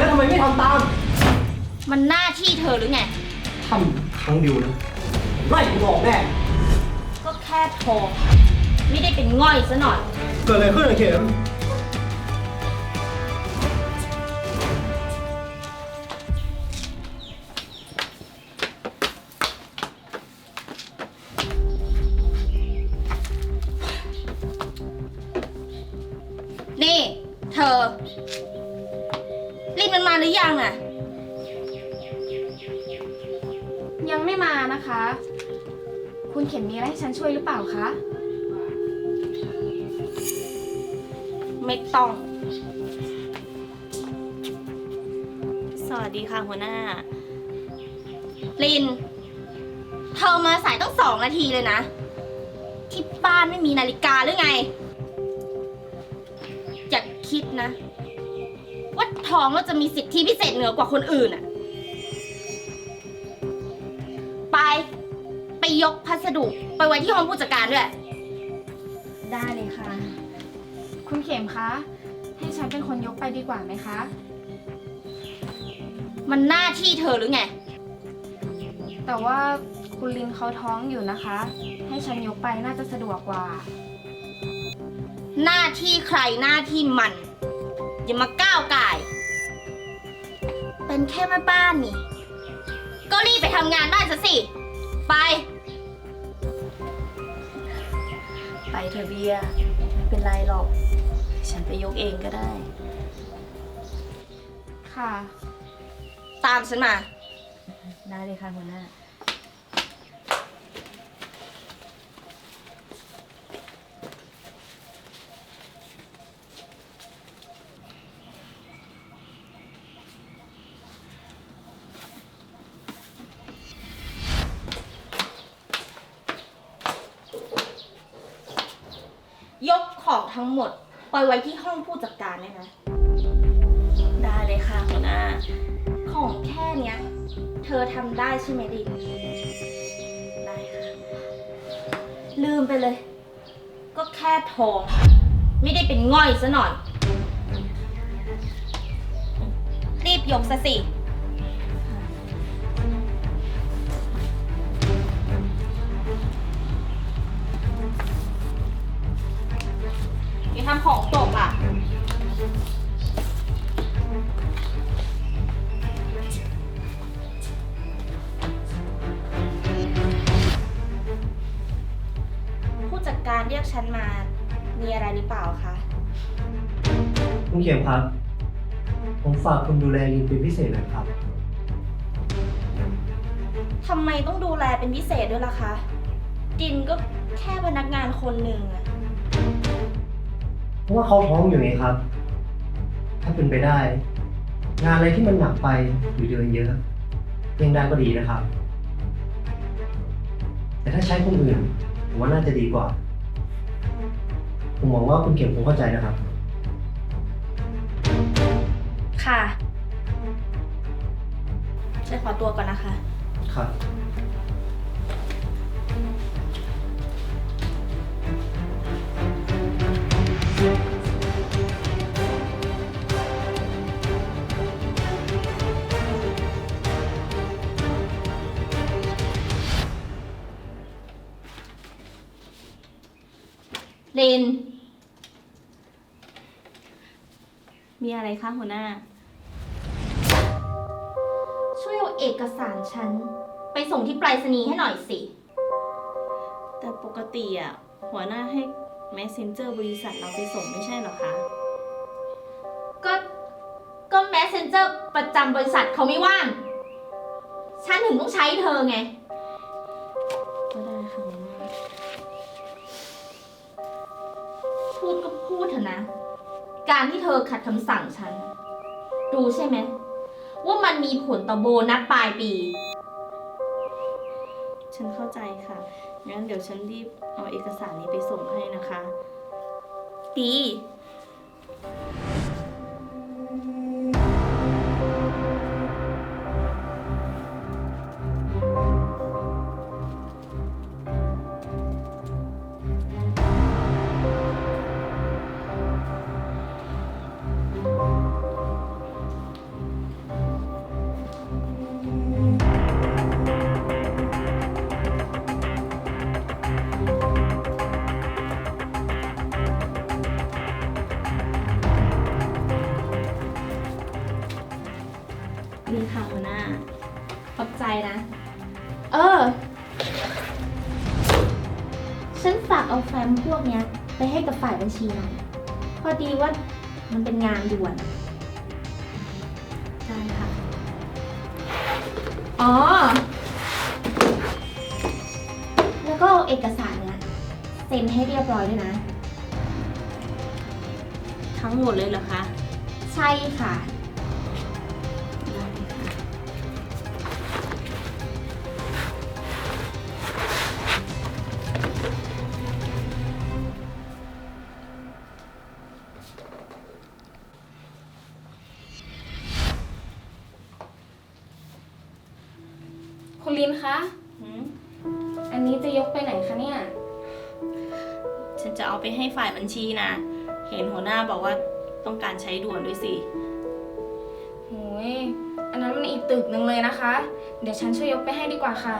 แล้วทำไมไม่ทำตามมันหน้าที่เธอหรือไง ทำครั้งเดียวนะไล่ผมออกแน่ก็แค่โทรไม่ได้เป็นง่อยซะหน่อย เกิดอะไรขึ้นอะเข็มนี่ เธอรีบ มันมาหรือยังอะยังไม่มานะคะ คุณเข็มมีอะไรให้ฉันช่วยหรือเปล่าคะ ไม่ต้อง สวัสดีค่ะหัวหน้า ลิน เธอมาสายต้องสองนาทีเลยนะ ที่บ้านไม่มีนาฬิกาหรือไง อย่าคิดนะว่า ท้องเราจะมีสิทธิพิเศษเหนือกว่าคนอื่นอะไป ไปยกพัสดุไปไว้ที่ห้องผู้จัดการด้วย ได้เลยค่ะ คุณเข็มคะ ให้ฉันเป็นคนยกไปดีกว่าไหมคะ มันหน้าที่เธอหรือไง แต่ว่าคุณลินเขาท้องอยู่นะคะ ให้ฉันยกไปน่าจะสะดวกกว่า หน้าที่ใครหน้าที่มัน อย่ามาก้าวไก่าย เป็นแค่แม่บ้านนี่ ก็รีบไปทำงานบ้านซะสิ ไป ไปเธอะเบียร์ไม่เป็นไรหรอก ฉันไปยกเองก็ได้ ค่ะ ตามฉันมา ได้เลยค่ะหัวหน้า ยกของ ทั้งหมดไปไว้ที่ห้องผู้จัดการเลยนะได้เลยค่ะหัวหน้า ของแค่เนี้ย เธอทำได้ใช่ไหมดินได้ค่ะ ลืมไปเลย ก็แค่ทอง ไม่ได้เป็นง่อยซะหน่อย รีบยกซะสิ ทำของตกล่ะ ผู้จัดการเรียกฉันมา มีอะไรหรือเปล่าคะ คุณเข็มครับ ผมฝากคุณดูแลลินเป็นพิเศษหน่อยครับ ทำไมต้องดูแลเป็นพิเศษด้วยล่ะคะ ดินก็แค่พนักงานคนหนึ่งอะเพ ราะว่าเขาท้องอยู่ไงครับ ถ้าเป็นไปได้ งานอะไรที่มันหนักไปหรือเดินเยอะเร่งได้ก็ดีนะครับ แต่ถ้าใช้คนอื่นผมว่าน่าจะดีกว่า ผมหวังว่าคุณเข็มคงเข้าใจนะครับ ค่ะฉันขอตัวก่อนนะคะ ครับ มีอะไรคะหัวหน้า ช่วยเอาเอกสารฉัน ไปส่งที่ไปรษณีย์ให้หน่อยสิ แต่ปกติอะหัวหน้าให้ messenger บริษัทเราไปส่งไม่ใช่เหรอคะ ก็ก็แมสเซนเจอร์ประจำบริษัทเขาไม่ว่าง ฉันถึงต้องใช้เธอไง ก็ได้ค่ะหัวหน้าพูดก็พูดเถอะนะ การที่เธอขัดคำสั่งฉัน รู้ใช่ไหม ว่ามันมีผลต่อโบนัสปลายปี ฉันเข้าใจค่ะ งั้นเดี๋ยวฉันรีบเอาเอกสารนี้ไปส่งให้นะคะ ดี บฝ่ายบัญชีหน่อยพอดีว่ามันเป็นงานด่วนได้ค่ะ อ๋อ แล้วก็เอาเอกสารเนี้ยเซ็นให้เรียบร้อยด้วยนะ ทั้งหมดเลยเหรอคะ ใช่ค่ะ ลินคะหืมอันนี้จะยกไปไหนคะเนี่ย ฉันจะเอาไปให้ฝ่ายบัญชีนะ เห็นหัวหน้าบอกว่าต้องการใช้ด่วนด้วยสิ โหยอันนั้นมันอีกตึกหนึ่งเลยนะคะ เดี๋ยวฉันช่วยยกไปให้ดีกว่าค่ะ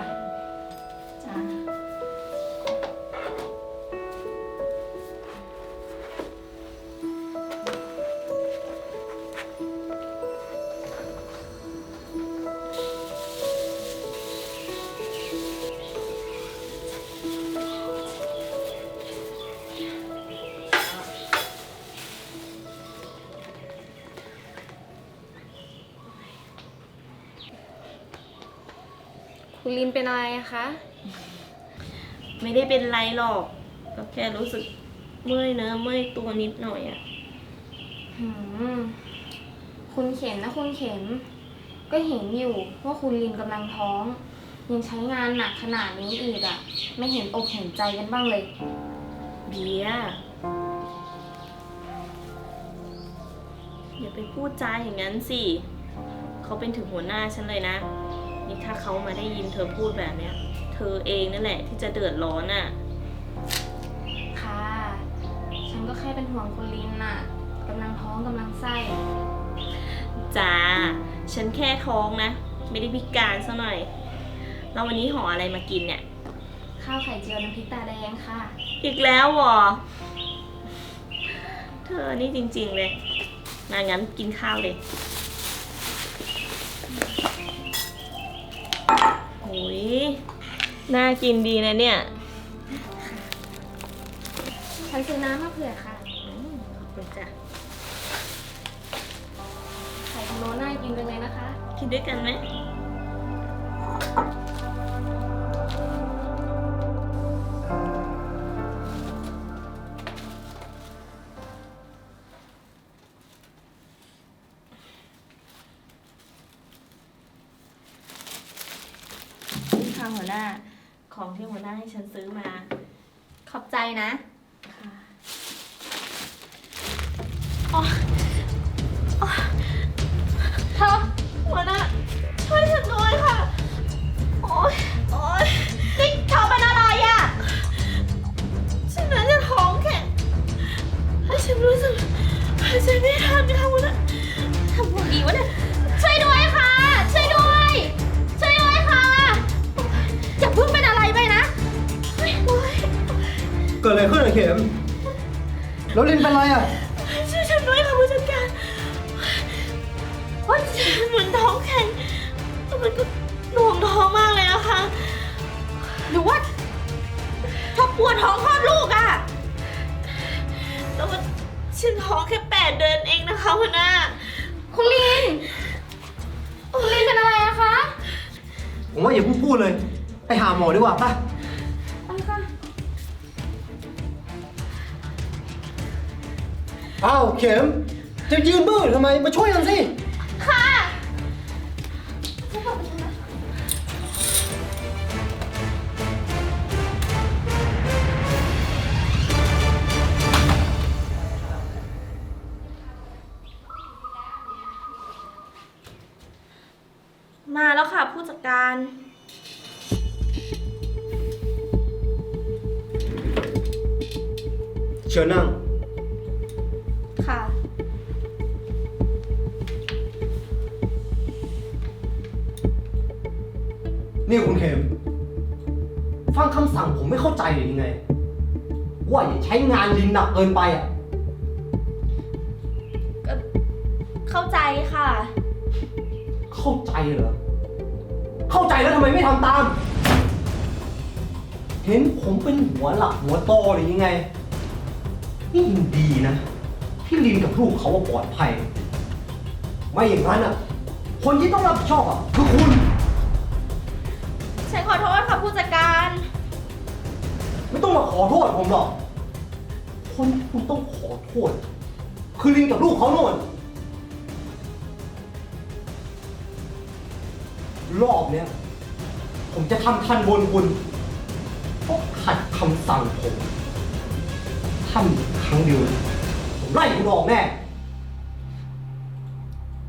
คุณลินเป็นอะไรอะคะ ไม่ได้เป็นไรหรอก ก็แค่รู้สึกเมื่อยเนื้อเมื่อยตัวนิดหน่อยอะหืม คุณเข็มนะคุณเข็ม ก็เห็นอยู่ว่าคุณลินกำลังท้อง ยังใช้งานหนักขนาดนี้อีกอะไม่เห็นอกเห็นใจกันบ้างเลย เบียร์อย่าไปพูดจาอย่างนั้นสิ เขาเป็นถึงหัวหน้าฉันเลยนะ นี่ถ้าเขามาได้ยินเธอพูดแบบเนี้ย เธอเองนั่นแหละที่จะเดือดร้อนอะ ค่ะ ฉันก็แค่เป็นห่วงคุณลินน่ะกำลังท้องกำลังไส้ จ้า ฉันแค่ท้องนะ ไม่ได้พิการซะหน่อย แล้ววันนี้ห่ออะไรมากินเนี่ย ข้าวไข่เจียวน้ำพริกตาแดงค่ะ อีกแล้วเหรอ เธอนี่จริงๆเลยมางั้นกินข้าวเลย โอ้ยน่ากินดีนะเนี่ยฉันซื้อน้ำมาเผื่อค่ะอืมขอบคุณจ้ะไข่พะโล้น่ากินจังเลยนะคะ กินด้วยกันไหม หัวหน้า ของที่หัวหน้าให้ฉันซื้อมา ขอบใจนะ ค่ะเธอหัวหน้าช่วยฉันด้วยค่ะ โอ๊ย โอ๊ยนี่เธอเป็นอะไรอะ ฉันน่าจะท้องแข็งถ้ฉันรู้สึกหายใจไม่ทันค่ะ เกิดอะไรขึ้นอะเข็มแล้วลินเป็นไรอะ ช่วยฉันด้วยค่ะผู้จัดการว่าฉันเหมือนท้องแข็งแล้วมันก็หน่วงท้องมากเลยอะค่ะหรือว่าเธอปวดท้องคลอดลูกอะแล้วมันฉันท้องแค่แปดเดือนเองนะคะหัวหน้าคุณลิน คุณลินเป็นอะไรอะคะ ผมว่าอย่าเพูดพูดเลย ไปหาหมอดีกว่าป่ะ อ้าวเข็ม จะยืนบื้อทำไมมาช่วยกันสิ นี่คุณเข็ม ฟังคำสั่งผมไม่เข้าใจหรือยังไง ว่าอย่าใช้งานลินหนักเกินไปอะเข้าใจค่ะ เข้าใจเหรอ เข้าใจแล้วทำไมไม่ทำตาม เห็นผมเป็นหัวหลักหัวโตหรือยังไง นี่ยินดีนะที่ลินกับลูกเขาว่าปลอดภัย ไม่อย่างนั้นอะ คนที่ต้องรับผิดชอบอะคือคุณ ฉันขอโทษค่ะผู้จัดการ ไม่ต้องมาขอโทษผมหรอก คนที่คุณต้องขอโทษ คือลินกับลูกเขาโน่นรอบเนี้ยผมจะทำทันบนคุณเพราะขัดคำสั่งผมทำอีกครั้งเดียวผมไล่คุณออกแน่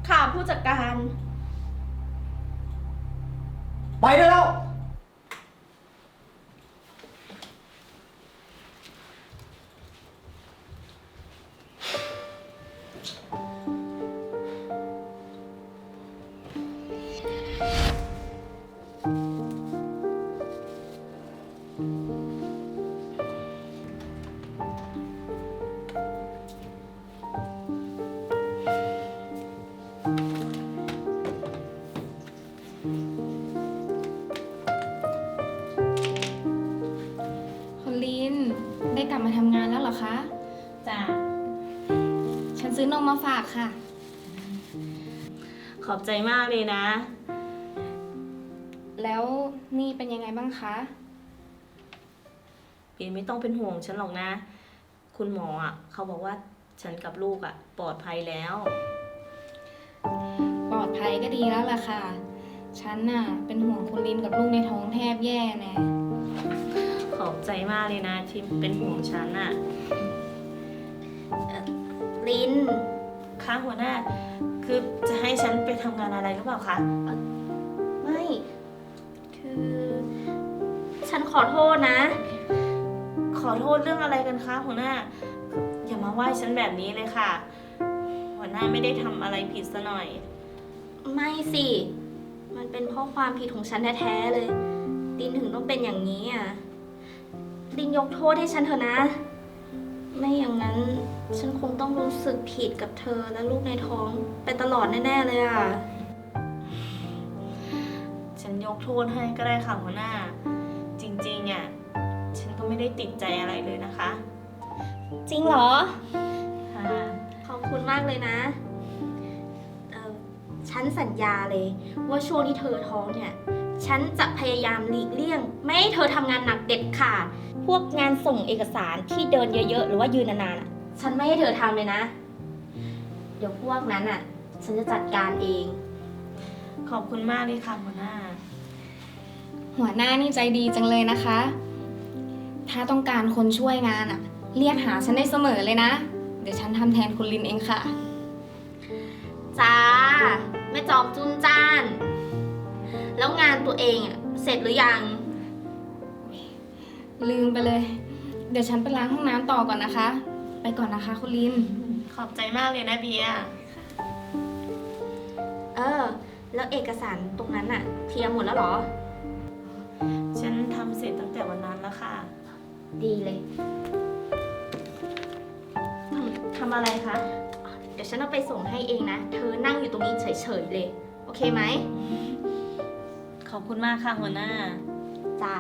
ค่ะผู้จัดการ ไปได้แล้ว อบใจมากเลยนะ แล้วนี่เป็นยังไงบ้างคะ ปีไม่ต้องเป็นห่วงฉันหรอกนะ คุณหมออะเขาบอกว่าฉันกับลูกอะ ปลอดภัยแล้ว ปลอดภัยก็ดีแล้วล่ะค่ะ ฉันน่ะเป็นห่วงคุณลินกับลูกในท้องแทบแย่แน่ขอบใจมากเลยนะที่เป็นห่วงฉันอะลิน ค่ะหัวหน้า คือจะให้ฉันไปทำงานอะไรหรือเปล่าคะไม่ คือ ฉันขอโทษนะ ขอโทษเรื่องอะไรกันคะหัวหน้า อย่ามาว่าฉันแบบนี้เลยค่ะ หัวหน้าไม่ได้ทำอะไรผิดซะหน่อย ไม่สิ มันเป็นเพราะความผิดของฉันแท้ๆเลย ดินถึงต้องเป็นอย่างนี้อะ ดินยกโทษให้ฉันเถอะนะ ไม่อย่างนั้นฉันคงต้องรู้สึกผิดกับเธอและลูกในท้องไปตลอดแน่ ๆ เลยอะ ฉันยกโทษให้ก็ได้ค่ะหัวหน้า จริงๆอะฉันก็ไม่ได้ติดใจอะไรเลยนะคะจริงเหรอ ค่ะ ขอบคุณมากเลยนะเออฉันสัญญาเลยว่าช่วงที่เธอท้องเนี่ย ฉันจะพยายามหลีกเลี่ยง ไม่ให้เธอทำงานหนักเด็ดขาด พวกงานส่งเอกสารที่เดินเยอะๆ หรือว่ายืนนานๆอะฉันไม่ให้เธอทำเลยนะ เดี๋ยวพวกนั้นอะ ฉันจะจัดการเอง ขอบคุณมากเลยค่ะหัวหน้า หัวหน้านี่ใจดีจังเลยนะคะ ถ้าต้องการคนช่วยงานอะเรียกหาฉันได้เสมอเลยนะ เดี๋ยวฉันทำแทนคุณลินเองค่ะ จ้าแม่จอมจุนจ้าน แล้วงานตัวเองอะ เสร็จหรือยัง ลืมไปเลย เดี๋ยวฉันไปล้างห้องน้ำต่อก่อนนะคะ ไปก่อนนะคะคุณลิน ขอบใจมากเลยนะเบียร์เออ แล้วเอกสารตรงนั้นอะเคลียร์หมดแล้วเหรอ ฉันทำเสร็จตั้งแต่วันนั้นแล้วค่ะดีเลย ทำทำอะไรคะ เดี๋ยวฉันเอาไปส่งให้เองนะ เธอนั่งอยู่ตรงนี้เฉยๆเลย โอเคไหม ขอบคุณมากค่ะหัวหน้า จ้า